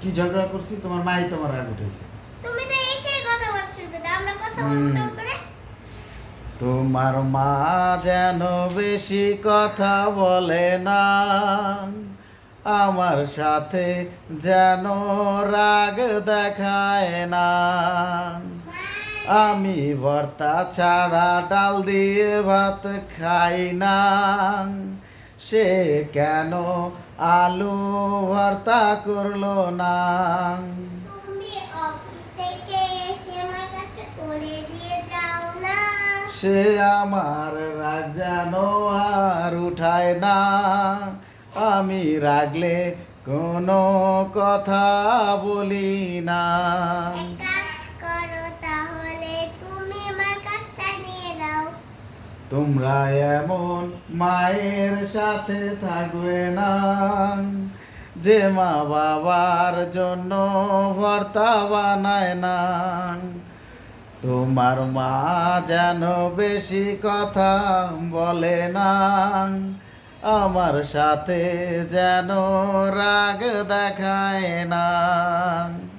কি ঝগড়া করছি? তোমার মাই তোমার রাগ উঠেছে তুমি তো এসেই কথা করে দাও আমরা কথা বলব করে তোমার মা যেন বেশি কথা বলে না আমার সাথে যেন রাগ দেখায় না। আমি ভর্তা ছাড়া ডাল দিয়ে ভাত খাই না সে কেন আলু ভর্তা করল না? সে আমার রাগ যেন আর উঠায় না। আমি রাগলে কোনো কথা বলি না। তোমরা এমন মায়ের সাথে থাকবে না। যে মা বাবার জন্য ভর্তা বানায় না। তোমার মা যেন বেশি কথা বলে না। আমার সাথে যেন রাগ দেখায় না।